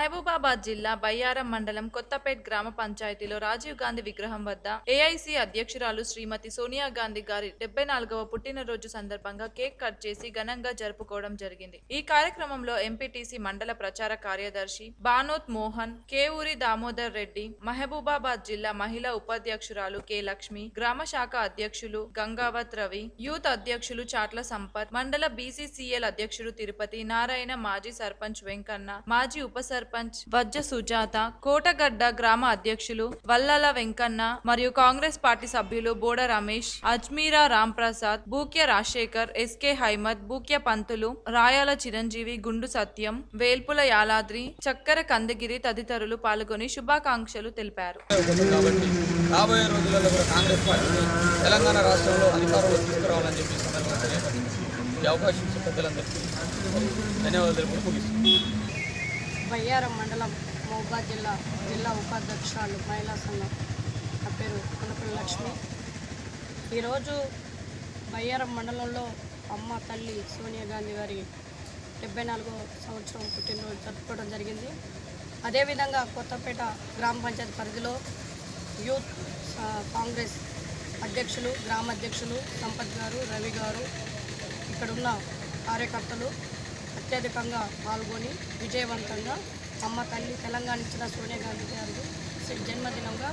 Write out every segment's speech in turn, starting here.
మహబూబాబాద్ జిల్లా బయ్యారం మండలం కొత్తపేట్ గ్రామ పంచాయతీలో రాజీవ్ గాంధీ విగ్రహం వద్ద ఏఐసి అధ్యక్షురాలు శ్రీమతి సోనియా గాంధీ గారి డెబ్బై నాలుగవ పుట్టినరోజు సందర్భంగా కేక్ కట్ చేసి ఘనంగా జరుపుకోవడం జరిగింది. ఈ కార్యక్రమంలో ఎంపీటీసీ మండల ప్రచార కార్యదర్శి బానోత్ మోహన్ కేవూరి దామోదర్ రెడ్డి మహబూబాబాద్ జిల్లా మహిళా ఉపాధ్యక్షురాలు కె లక్ష్మి గ్రామ శాఖ అధ్యక్షులు గంగావత్ రవి యూత్ అధ్యక్షులు చాట్ల సంపత్ మండల బీసీసీఎల్ అధ్యక్షుడు తిరుపతి నారాయణ మాజీ సర్పంచ్ వెంకన్న మాజీ ఉప సర్పంచ్ వజ్జ సుజాత కోటగడ్డ గ్రామ అధ్యక్షులు వల్లల వెంకన్న మరియు కాంగ్రెస్ పార్టీ సభ్యులు బోడ రమేష్ అజ్మీరా రాంప్రసాద్ బూక్య రాజశేఖర్ ఎస్కే హైమద్ బూక్య పంతులు రాయాల చిరంజీవి గుండు సత్యం వేల్పుల యాలాద్రి చక్కెర కందగిరి తదితరులు పాల్గొని శుభాకాంక్షలు తెలిపారు. రాబోయే రోజులలో కూడా కాంగ్రెస్ పార్టీని తెలంగాణ రాష్ట్రంలో అధికారంలో తీసుకురావాలని చెప్పి సందర్భంగా ఈ అవకాశం ఇచ్చిన పెద్దలందరికీ ధన్యవాదాలు తెలుపుతూ బయ్యారం మండలం మహబాద్ జిల్లా జిల్లా ఉపాధ్యక్షురాలు మహిళా సంఘం. నా పేరు కొనపల్లి లక్ష్మి. ఈరోజు బయ్యారం మండలంలో అమ్మ తల్లి సోనియా గాంధీ గారి డెబ్బై నాలుగో సంవత్సరం పుట్టినరోజు జరుపుకోవడం జరిగింది. అదేవిధంగా కొత్తపేట గ్రామ పంచాయతీ పరిధిలో యూత్ కాంగ్రెస్ అధ్యక్షులు గ్రామ అధ్యక్షులు సంపత్ గారు రవి గారు ఇక్కడున్న కార్యకర్తలు అత్యధికంగా పాల్గొని విజయవంతంగా అమ్మ తల్లి తెలంగాణ ఇచ్చిన సోనియా గాంధీ గారి జన్మదినంగా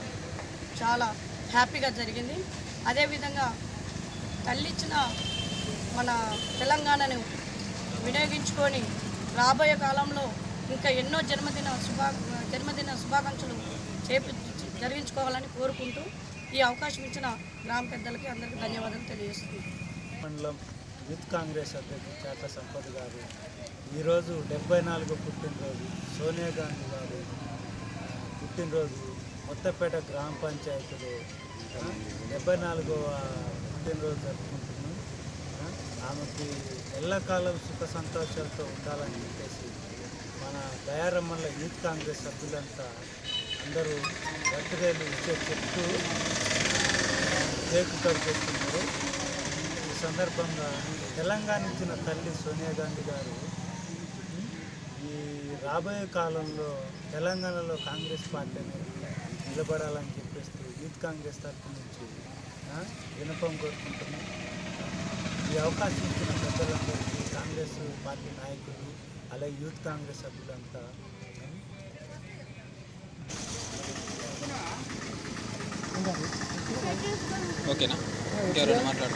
చాలా హ్యాపీగా జరిగింది. అదేవిధంగా తల్లి ఇచ్చిన మన తెలంగాణను వినియోగించుకొని రాబోయే కాలంలో ఇంకా ఎన్నో జన్మదిన శుభా జన్మదిన శుభాకాంక్షలు చేపి జరిగించుకోవాలని కోరుకుంటూ ఈ అవకాశం ఇచ్చిన గ్రామ పెద్దలకి అందరికీ ధన్యవాదాలు తెలియజేస్తున్నాను. మండలం యూత్ కాంగ్రెస్ అధ్యక్షుడు చేత సంపత్ గారు ఈరోజు డెబ్బై నాలుగు పుట్టినరోజు సోనియా గాంధీ గారు పుట్టినరోజు మొత్తపేట గ్రామ పంచాయతీలో డెబ్బై నాలుగవ పుట్టినరోజు జరుపుకుంటున్నాం. ఆమెకి ఎల్లకాలం సుఖ సంతోషాలతో ఉండాలని చెప్పేసి మన దయారమ్మల యూత్ కాంగ్రెస్ సభ్యులంతా అందరూ బర్త్డేలు ఇచ్చే చెప్తూ కేక్ కట్ చేస్తున్నారు. సందర్భంగా తెలంగాణ ఇచ్చిన తల్లి సోనియా గాంధీ గారు ఈ రాబోయే కాలంలో తెలంగాణలో కాంగ్రెస్ పార్టీ అనేది నిలబడాలని చెప్పేస్తూ యూత్ కాంగ్రెస్ తరఫు నుంచి వినపం కోరుకుంటున్నాం. ఈ అవకాశం ఇచ్చిన పెద్దలందరికీ కాంగ్రెస్ పార్టీ నాయకులు అలాగే యూత్ కాంగ్రెస్ సభ్యులంతా ఓకేనా? ఎవరైనా మాట్లాడు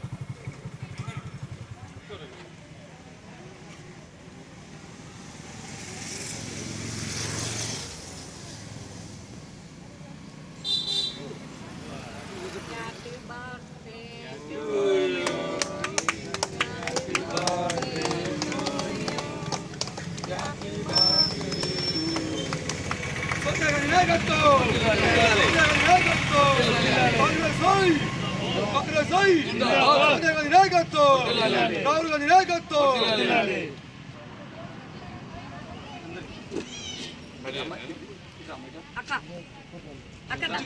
అక్క అక్క దా.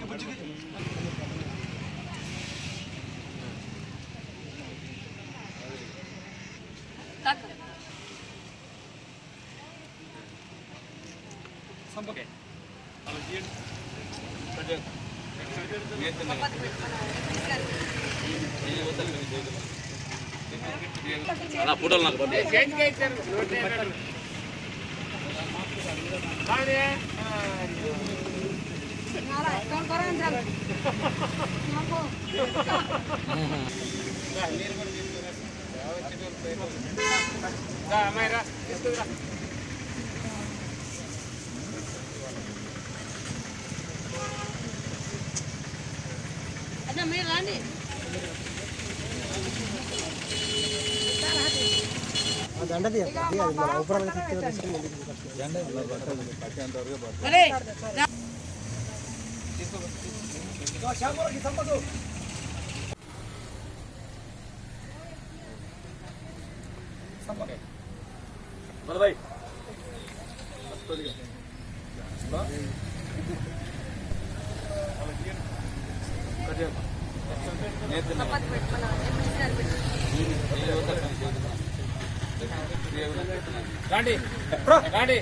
అక్క. అలా ఫోటోలు నాకు అమ్మాయి రా తీసుకురా. Kalau ada di atas. రాండి. రాండి.